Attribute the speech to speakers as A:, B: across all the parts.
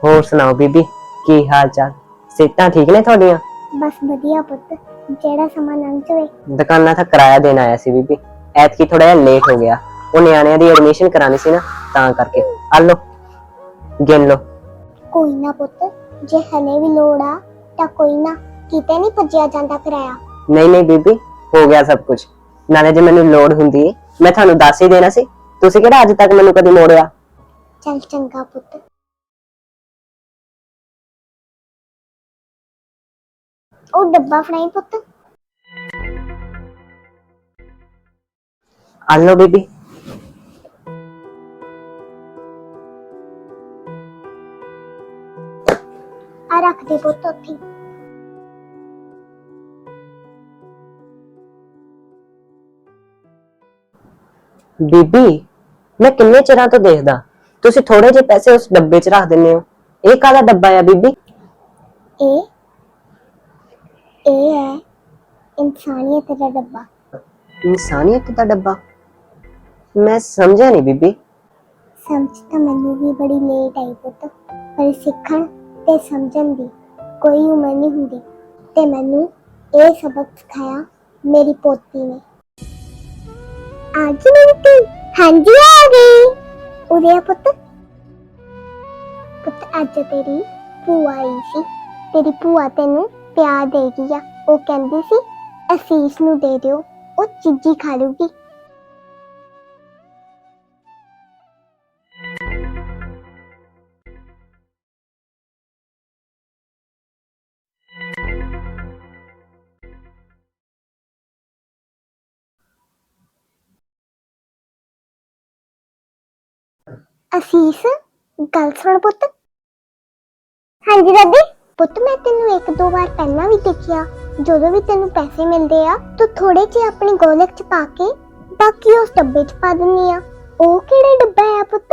A: ਹੋਰ ਸੁਣਾਓ ਬੀਬੀ ਕੀ ਹਾਲ ਚਾਲ? ਸਿਹਤਾਂ ਠੀਕ ਨੇ ਤੁਹਾਡੀਆਂ?
B: ਬਸ ਵਧੀਆ ਪੁੱਤ ਜਿਹੜਾ ਸਮਾਂ ਲੰਘ ਜਾਵੇ।
A: ਦੁਕਾਨਾਂ ਤੱਕ ਕਿਰਾਇਆ ਦੇਣ ਆਇਆ ਸੀ ਬੀਬੀ ਐਤਕੀ ਥੋੜਾ ਜਿਹਾ ਲੇਟ ਹੋ ਗਿਆ। ਉਹ ਨਿਆਣਿਆਂ ਦੀ ਐਡਮਿਸ਼ਨ ਕਰਾਣੀ ਸੀ ਨਾ ਤਾਂ ਕਰਕੇ। ਆ ਲਓ ਗਿਣ ਲਓ।
B: ਕੋਈ ਨਾ ਪੁੱਤ ਜੇ ਹਲੇ ਵੀ ਲੋੜ ਆ ਤਾਂ ਕੋਈ ਨਾ ਕਿਤੇ ਨਹੀਂ ਭੱਜਿਆ ਜਾਂਦਾ ਕਰਾਇਆ।
A: ਨਹੀਂ ਨਹੀਂ ਬੀਬੀ ਹੋ ਗਿਆ ਸਭ ਕੁਝ ਨਾਲੇ ਜੇ ਮੈਨੂੰ ਲੋੜ ਹੁੰਦੀ ਮੈਂ ਤੁਹਾਨੂੰ ਦੱਸ ਹੀ ਦੇਣਾ ਸੀ। ਤੁਸੀਂ ਕਿਹੜਾ ਅੱਜ ਤੱਕ ਮੈਨੂੰ ਕਦੀ ਮੋੜਿਆ?
B: ਚੱਲ ਚੰਗਾ ਪੁੱਤ ਉਹ ਡੱਬਾ ਫੜਾਈ ਪੁੱਤ।
A: ਆ ਲਓ ਬੀਬੀ।
B: ਆ ਰੱਖ ਦੇ ਪੁੱਤ ਉੱਥੇ। ਹੀ।
A: ਬੀਬੀ ਮੈਂ ਕਿੰਨੇ ਚਿਰਾਂ ਤੋਂ ਦੇਖਦਾ। ਤੁਸੀਂ ਥੋੜੇ ਜਿਹੇ ਪੈਸੇ ਉਸ ਡੱਬੇ 'ਚ ਰੱਖ ਦਿੰਦੇ ਹੋ। ਇਹ ਕਾਹਦਾ ਡੱਬਾ ਆ ਬੀਬੀ?
B: ਇਹ ਇਹ ਹੈ ਇਨਸਾਨੀਅਤ ਦਾ ਡੱਬਾ।
A: ਇਨਸਾਨੀਅਤ ਦਾ ਡੱਬਾ? ਮੈਂ ਸਮਝਿਆ ਨਹੀਂ ਬੀਬੀ।
B: ਸਮਝ ਤਾਂ ਮੈਨੂੰ ਵੀ ਬੜੀ ਲੇਟ ਆਈ ਪੁੱਤ ਪਰ ਸਿੱਖਣ ਤੇ ਸਮਝਣ ਦੀ ਕੋਈ ਉਮਰ ਨਹੀਂ ਹੁੰਦੀ। ਤੇ ਮੈਨੂੰ ਇਹ ਸਬਕ ਸਿਖਾਇਆ ਮੇਰੀ ਪੋਤੀ ਨੇ। ਅੱਜ ਮੇਰੀ ਧੀ ਹਾਂਜੀ ਆ ਗਈ। ਉਰੇ ਆ ਪੁੱਤ। ਪੁੱਤ ਅੱਜ ਤੇਰੀ ਭੂਆ ਆਈ ਸੀ। ਤੇਰੀ ਭੂਆ ਤੈਨੂੰ ਪਿਆਰ ਦੇ ਗਈ ਆ, ਉਹ ਕਹਿੰਦੀ ਸੀ, ਅਸੀਸ ਨੂੰ ਦੇ ਦਿਓ, ਉਹ ਚੀਜ਼ੀ ਖਾ ਲੂਗੀ ਅਸੀਸ, ਗੱਲ ਸੁਣ ਪੁੱਤ। ਹਾਂਜੀ, ਦਾਦੀ? ਪੁੱਤ, ਮੈਂ ਤੈਨੂੰ ਇੱਕ ਦੋ ਵਾਰ ਪਹਿਲਾਂ ਵੀ ਦੇਖਿਆ। ਜਦੋਂ ਵੀ ਤੈਨੂੰ ਪੈਸੇ ਮਿਲਦੇ ਆ, ਤੂੰ ਥੋੜੇ ਜਿਹੇ ਆਪਣੀ ਗੋਲਕ ਚ ਪਾ ਕੇ ਬਾਕੀ ਉਸ ਡੱਬੇ ਚ ਪਾ ਦਿੰਨੀ ਆ। ਉਹ ਕਿਹੜਾ ਡੱਬਾ ਆ ਪੁੱਤ?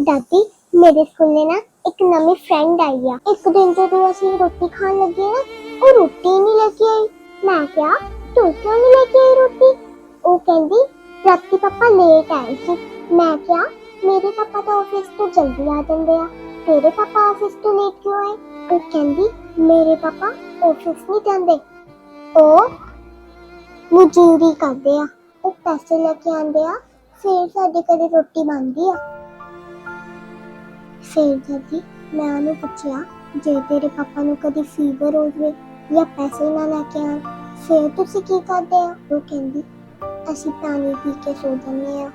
B: ਦਾਦੀ, ਮੇਰੇ ਸਕੂਲੇ ਨਾ ਇੱਕ ਨਵੀਂ ਫਰੈਂਡ ਆਈ ਆ। ਇੱਕ ਦਿਨ ਜਦੋਂ ਅਸੀਂ ਰੋਟੀ ਖਾਣ ਲੱਗੇ ਨਾ ਉਹ ਰੋਟੀ ਨਹੀਂ ਲੈ ਕੇ ਆਈ। ਮੈਂ ਕਿਹਾ, ਤੂੰ ਕਿਉਂ ਨਹੀਂ ਲੈ ਕੇ ਆਈ ਰੋਟੀ? ਉਹ ਕਹਿੰਦੀ, ਰਾਤੀ ਪਾਪਾ ਲੇਟ ਆਏ ਸੀ। ਮੈਂ ਕਿਹਾ, ਮੇਰੇ ਪਾਪਾ ਤਾਂ ਆਫਿਸ ਤੋਂ ਜਲਦੀ ਆ ਜਾਂਦੇ ਆ। ਤੇਰੇ ਪਾਪਾ ਆਫਿਸ ਤੋਂ ਲੇਟ ਕਿਉਂ ਆਏ ਕਹਿੰਦੀ, ਮੇਰੇ ਪਾਪਾ ਆਫਿਸ ਨਹੀਂ ਜਾਂਦੇ। ਉਹ ਮਜ਼ਦੂਰੀ ਕਰਦੇ ਆ। ਉਹ ਪੈਸੇ ਲੈ ਕੇ ਆਉਂਦੇ ਆ। ਫਿਰ ਸਾਡੇ ਘਰੇ ਰੋਟੀ ਬਣਦੀ ਆ। ਫਿਰ ਜਦੀ ਮੈਂ ਉਹਨੂੰ ਪੁੱਛਿਆ, ਜੇ ਤੇਰੇ ਪਾਪਾ ਨੂੰ ਕਦੀ ਫੀਵਰ ਹੋ ਜਾਵੇ ਜਾਂ ਪੈਸੇ ਨਾ ਲੈ ਕੇ ਆਉਣ, ਫਿਰ ਤੁਸੀਂ ਕੀ ਕਰਦੇ ਆ? ਉਹ ਕਹਿੰਦੀ, ਅਸੀਂ ਪਾਣੀ ਪੀ ਕੇ ਸੋ ਜਾਂਦੇ ਆ।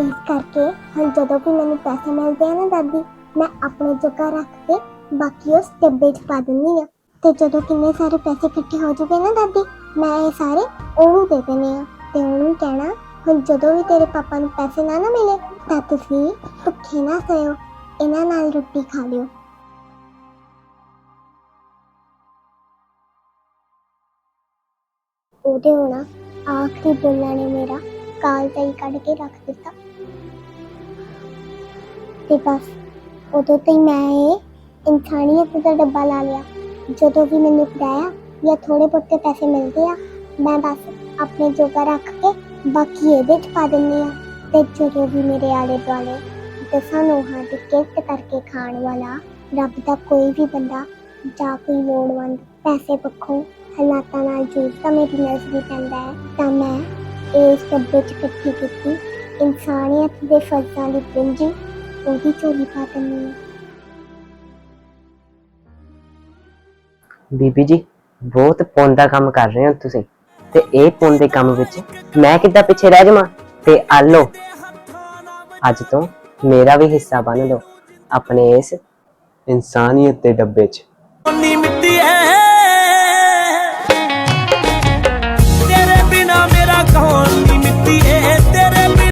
B: ਇਸ ਕਰਕੇ ਹੁਣ ਜਦੋਂ ਵੀ ਮੈਨੂੰ ਪੈਸੇ ਮਿਲਦੇ ਆ ਨਾ ਦਾਦੀ, ਮੈਂ ਆਪਣੇ ਜਗ੍ਹਾ ਰੱਖ ਕੇ ਬਾਕੀ ਉਸ ਡੱਬੇ 'ਚ ਪਾ ਦਿੰਦੀ ਆ। ਤੇ ਜਦੋਂ ਕਿੰਨੇ ਸਾਰੇ ਪੈਸੇ ਇਕੱਠੇ ਹੋ ਜੂਗੇ ਨਾ ਦਾਦੀ, ਮੈਂ ਇਹ ਸਾਰੇ ਉਹਨੂੰ ਦੇ ਦੇਣੇ ਆ। ਤੇ ਉਹਨੂੰ ਕਹਿਣਾ, ਹੁਣ ਜਦੋਂ ਵੀ ਤੇਰੇ ਪਾਪਾ ਨੂੰ ਪੈਸੇ ਨਾ ਨਾ ਮਿਲੇ, ਤਾਂ ਤੁਸੀਂ ਭੁੱਖੇ ਨਾ ਸੋਇਓ ਇਹਨਾਂ ਨਾਲ ਰੋਟੀ ਖਾ ਲਿਓ। ਉਹਦੇ ਹੋਣਾ ਆਖਰੀ ਬੋਲਾਂ ਨੇ ਮੇਰਾ ਕਾਲ ਤਾਈ ਕੱਢ ਕੇ ਰੱਖ ਦਿੱਤਾ। ਤੇ ਬਸ। ਉਦੋਂ ਤੋਂ ਹੀ ਮੈਂ ਇਹ ਇਨਸਾਨੀਅਤ ਦਾ ਡੱਬਾ ਲਾ ਲਿਆ। ਜਦੋਂ ਵੀ ਮੈਨੂੰ ਕਿਰਾਇਆ ਜਾਂ ਥੋੜੇ ਬਹੁਤੇ ਪੈਸੇ ਮਿਲਦੇ ਆ, ਮੈਂ ਬਸ ਆਪਣੇ ਜੋਗਾ ਰੱਖ ਕੇ ਬਾਕੀ ਇਹਦੇ ਚ ਪਾ ਦਿੰਦੀ ਆ ਤੇ ਜਦੋਂ ਵੀ ਮੇਰੇ ਆਲੇ ਦੁਆਲੇ ਦਸਾਂ ਨੋਹਾਂ ਦੀ ਕਿਰਤ ਕਰਕੇ ਖਾਣ ਵਾਲਾ ਰੱਬ ਦਾ ਕੋਈ ਵੀ ਬੰਦਾ ਜਾਂ ਕੋਈ ਲੋੜਵੰਦ ਪੈਸੇ ਪੱਖੋਂ ਹਾਲਾਤਾਂ ਨਾਲ ਜੂਝਦਾ ਮੇਰੀ ਨਜ਼ਰ ਪੈਂਦਾ ਹੈ, ਤਾਂ ਮੈਂ ਇਸ ਡੱਬੇ 'ਚ ਇਕੱਠੀ ਕੀਤੀ। ਇਨਸਾਨੀਅਤ ਦੇ ਫਰਜ਼ਾਂ ਦੀ ਪੂੰਜੀ ਉਹਦੀ ਝੋਲੀ ਪਾ ਹਾਂ
A: ਬੀਬੀ ਜੀ ਬਹੁਤ ਪੁੰਨ ਦਾ ਕੰਮ ਕਰ ਰਹੇ ਹੋ ਤੁਸੀਂ। ਤੇ ਇਹ ਪੁੰਨ ਦੇ ਕੰਮ ਵਿੱਚ ਮੈਂ ਕਿੱਦਾਂ ਪਿੱਛੇ ਰਹਿ ਜਾਵਾਂ? ਤੇ ਆ ਲਓ ਅੱਜ ਤੋਂ ਮੇਰਾ ਵੀ ਹਿੱਸਾ ਬਣ ਲਓ ਆਪਣੇ ਇਸ ਇਨਸਾਨੀਅਤ ਦੇ ਡੱਬੇ 'ਚ।
C: ਨੀ